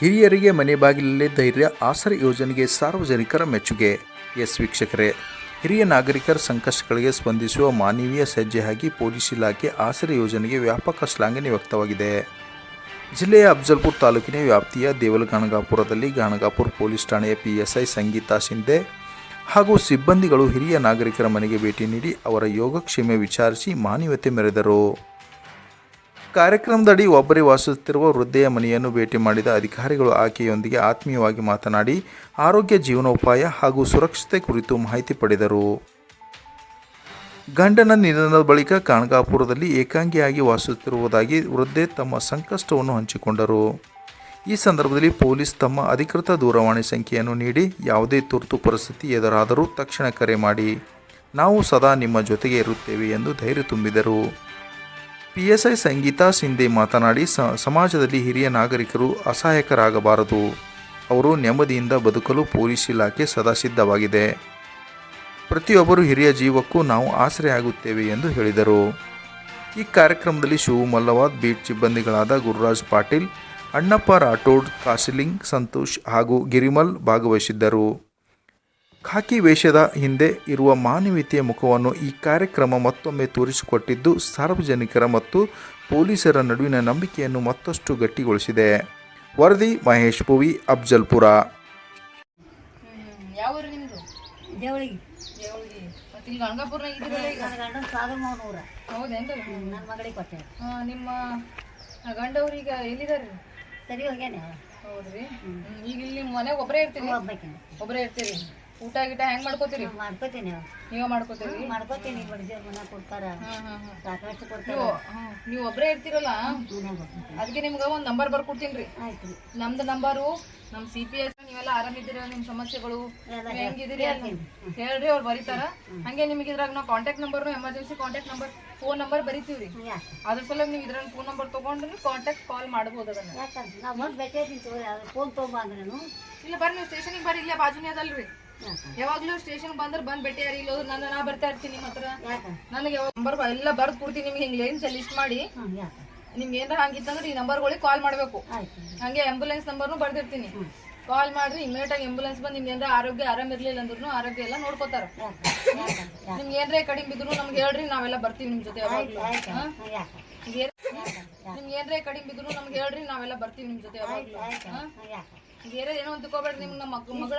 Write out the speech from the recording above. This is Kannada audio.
ಹಿರಿಯರಿಗೆ ಮನೆ ಬಾಗಿಲಲ್ಲೇ ಧೈರ್ಯ, ಆಸರೆ ಯೋಜನೆಗೆ ಸಾರ್ವಜನಿಕರ ಮೆಚ್ಚುಗೆ. ಎಸ್ ವೀಕ್ಷಕರೇ, ಹಿರಿಯ ನಾಗರಿಕರ ಸಂಕಷ್ಟಗಳಿಗೆ ಸ್ಪಂದಿಸುವ ಮಾನವೀಯ ಸಜ್ಜೆಯಾಗಿ ಪೊಲೀಸ್ ಇಲಾಖೆ ಆಸರೆ ಯೋಜನೆಗೆ ವ್ಯಾಪಕ ಶ್ಲಾಘನೆ ವ್ಯಕ್ತವಾಗಿದೆ. ಜಿಲ್ಲೆಯ ಅಫ್ಜಲ್ಪುರ್ ತಾಲೂಕಿನ ವ್ಯಾಪ್ತಿಯ ದೇವಲಗಾಣಗಾಪುರದಲ್ಲಿ ಗಾಣಗಾಪುರ ಪೊಲೀಸ್ ಠಾಣೆಯ ಪಿಎಸ್ಐ ಸಂಗೀತಾ ಶಿಂದೆ ಹಾಗೂ ಸಿಬ್ಬಂದಿಗಳು ಹಿರಿಯ ನಾಗರಿಕರ ಮನೆಗೆ ಭೇಟಿ ನೀಡಿ ಅವರ ಯೋಗಕ್ಷೇಮ ವಿಚಾರಿಸಿ ಮಾನವೀಯತೆ ಮೆರೆದರು. ಕಾರ್ಯಕ್ರಮದಡಿ ಒಬ್ಬರೇ ವಾಸಿಸುತ್ತಿರುವ ವೃದ್ಧೆಯ ಮನೆಯನ್ನು ಭೇಟಿ ಮಾಡಿದ ಅಧಿಕಾರಿಗಳು ಆಕೆಯೊಂದಿಗೆ ಆತ್ಮೀಯವಾಗಿ ಮಾತನಾಡಿ ಆರೋಗ್ಯ ಜೀವನೋಪಾಯ ಹಾಗೂ ಸುರಕ್ಷತೆ ಕುರಿತು ಮಾಹಿತಿ ಪಡೆದರು. ಗಂಡನ ನಿಧನದ ಬಳಿಕ ಕಾಣಗಾಪುರದಲ್ಲಿ ಏಕಾಂಗಿಯಾಗಿ ವಾಸಿಸುತ್ತಿರುವುದಾಗಿ ವೃದ್ಧೆ ತಮ್ಮ ಸಂಕಷ್ಟವನ್ನು ಹಂಚಿಕೊಂಡರು. ಈ ಸಂದರ್ಭದಲ್ಲಿ ಪೊಲೀಸ್ ತಮ್ಮ ಅಧಿಕೃತ ದೂರವಾಣಿ ಸಂಖ್ಯೆಯನ್ನು ನೀಡಿ ಯಾವುದೇ ತುರ್ತು ಪರಿಸ್ಥಿತಿ ಎದುರಾದರೂ ತಕ್ಷಣ ಕರೆ ಮಾಡಿ, ನಾವು ಸದಾ ನಿಮ್ಮ ಜೊತೆಗೆ ಇರುತ್ತೇವೆ ಎಂದು ಧೈರ್ಯ ತುಂಬಿದರು. ಪಿಎಸ್ಐ ಸಂಗೀತಾ ಸಿಂಧೆ ಮಾತನಾಡಿ ಸಮಾಜದಲ್ಲಿ ಹಿರಿಯ ನಾಗರಿಕರು ಅಸಹಾಯಕರಾಗಬಾರದು. ಅವರು ನೆಮ್ಮದಿಯಿಂದ ಬದುಕಲು ಪೊಲೀಸ್ ಇಲಾಖೆ ಸದಾ ಸಿದ್ಧವಾಗಿದೆ. ಪ್ರತಿಯೊಬ್ಬರು ಹಿರಿಯ ಜೀವಕ್ಕೂ ನಾವು ಆಸರೆಯಾಗುತ್ತೇವೆ ಎಂದು ಹೇಳಿದರು. ಈ ಕಾರ್ಯಕ್ರಮದಲ್ಲಿ ಶಿವು ಮಲ್ಲವಾದ್ ಬೀಟ್ ಸಿಬ್ಬಂದಿಗಳಾದ ಗುರುರಾಜ್ ಪಾಟೀಲ್, ಅಣ್ಣಪ್ಪ ರಾಠೋಡ್, ಕಾಸಿಲಿಂಗ್, ಸಂತೋಷ್ ಹಾಗೂ ಗಿರಿಮಲ್ ಭಾಗವಹಿಸಿದ್ದರು. ಖಾಕಿ ವೇಷದ ಹಿಂದೆ ಇರುವ ಮಾನವೀಯತೆಯ ಮುಖವನ್ನು ಈ ಕಾರ್ಯಕ್ರಮ ಮತ್ತೊಮ್ಮೆ ತೋರಿಸಿಕೊಟ್ಟಿದ್ದು ಸಾರ್ವಜನಿಕರ ಮತ್ತು ಪೊಲೀಸರ ನಡುವಿನ ನಂಬಿಕೆಯನ್ನು ಮತ್ತಷ್ಟು ಗಟ್ಟಿಗೊಳಿಸಿದೆ. ವರದಿ ಮಹೇಶ್ ಪುವಿ ಅಫ್ಜಲ್ಪುರ. ನಿಮ್ಮ ಸರಿ ಹೋಗ್ಯಾನೆ ಹೌದ್ರಿ. ಹ್ಮ್. ಈಗ ಇಲ್ಲಿ ನಿಮ್ಮ ಮನೆಗೆ ಒಬ್ಬರೇ ಇರ್ತೀರಿ? ಒಬ್ಬಾಕಿ. ಒಬ್ಬರೇ ಇರ್ತೀರಿ. ಊಟ ಗಿಟ ಹೆಂಗ್ ಮಾಡ್ಕೋತೀರಿ? ಮಾಡ್ಕೋತೀನಿ. ನೀವು ಮಾಡ್ಕೋತೀರಿ? ಮಾಡ್ಕೋತೀನಿ ಮನೆ ಕೊಡ್ತಾರ. ಸಾಕಷ್ಟು ಕೊಡ್ತಾರ. ನೀವು ಒಬ್ಬರೇ ಇರ್ತೀರಲ್ಲ? ಅದಕ್ಕೆ ನಿಮ್ಗೆ ಒಂದು ನಂಬರ್ ಬರ್ಕೊಡ್ತೀನಿ ಆಯ್ತು. ನಮ್ದು ನಂಬರು ನಮ್ ಸಿ ಪಿ ಎಸ್ ನೀವೆಲ್ಲ ಆರಾಮಿದ್ದೀರಾ ನಿಮ್ ಸಮಸ್ಯೆಗಳು? ಹೆಂಗಿದ್ದೀರಿ? ಹೇಳ್ರಿ ಅವ್ರು ಬರೀತಾರ. ಹಂಗೆ ನಿಮಗೆ ಇದ್ರಾಗ ನಾವು contact number emergency contact number phone number ಬರಿತೀವ್ರಿ. ಅದ್ರ ಸಲ ನೀವು ಇದ್ರಾಗ ಫೋನ್ ನಂಬರ್ ತಗೊಂಡ್ರೆ ಕಾಂಟ್ಯಾಕ್ಟ್ ಕಾಲ್ ಮಾಡ್ಬೋದು ಅದನ್ನ. ಫೋನ್ ಇಲ್ಲ ಬರ್ರಿ ನೀವು ಸ್ಟೇಷನಿಗೆ ಬರ್ರಿ ಇಲ್ಲೇ ಬಾಜುನೇ ಅದಲ್ರಿ. ಯಾವಾಗ್ಲೂ ಸ್ಟೇಷನ್ ಬಂದ್ರೆ ಬಂದ್ ಭೇಟಿ ಯಾರಿ ಇಲ್ಲ ನನ್ನ ನಾ ಬರ್ತಾ ಇರ್ತೀನಿ ನಿಮ್ಮ ಹತ್ರ. ನನಗೆ ಯಾವಾಗ ನಂಬರ್ ಎಲ್ಲ ಬರ್ದು ಕೊಡ್ತೀನಿ ನಿಮ್ಗೆ ಹಿಂಗೆ ಲೈನ್ಸ್ ಲಿಸ್ಟ್ ಮಾಡಿ. ನಿಮ್ಗೆ ಏನಾರ ಹಂಗಿತ್ತಂದ್ರೆ ಈ ನಂಬರ್ಗಳಿಗೆ ಕಾಲ್ ಮಾಡಬೇಕು. ಹಂಗೆ ಆಂಬುಲೆನ್ಸ್ ನಂಬರ್ನು ಬರ್ದಿರ್ತೀನಿ. ಕಾಲ್ ಮಾಡ್ರಿ ಇಮಿಡಿಯೇಟ್ ಆಗಿ ಆಂಬುಲೆನ್ಸ್ ಬಂದು ನಿಮ್ಗೆ ಏನಾರ ಆರೋಗ್ಯ ಆರಾಮ ಇರ್ಲಿಲ್ಲ ಅಂದ್ರೂ ಆರೋಗ್ಯ ಎಲ್ಲ ನೋಡ್ಕೋತಾರ. ನಿಮ್ಗೆ ಏನ್ರೇ ಕಡಿಮೆ ಬಿದ್ರು ನಮ್ಗೆ ಹೇಳ್ರಿ ನಾವೆಲ್ಲ ಬರ್ತೀವಿ ನಿಮ್ ಜೊತೆ ಯಾವಾಗ್ಲೂ. ನಿಮ್ಗೆ ಏನ್ರೇ ಕಡಿಮೆ ಬಿದ್ರು ನಮ್ಗೆ ಹೇಳ್ರಿ ನಾವೆಲ್ಲ ಬರ್ತೀವಿ ನಿಮ್ ಜೊತೆ ಯಾವಾಗ್ಲೂ. ಈಗ ಏನೇ ಅಂತ ನಿಮ್ಗೆ ನಮ್ಮ ಮಗ ಮಗಳ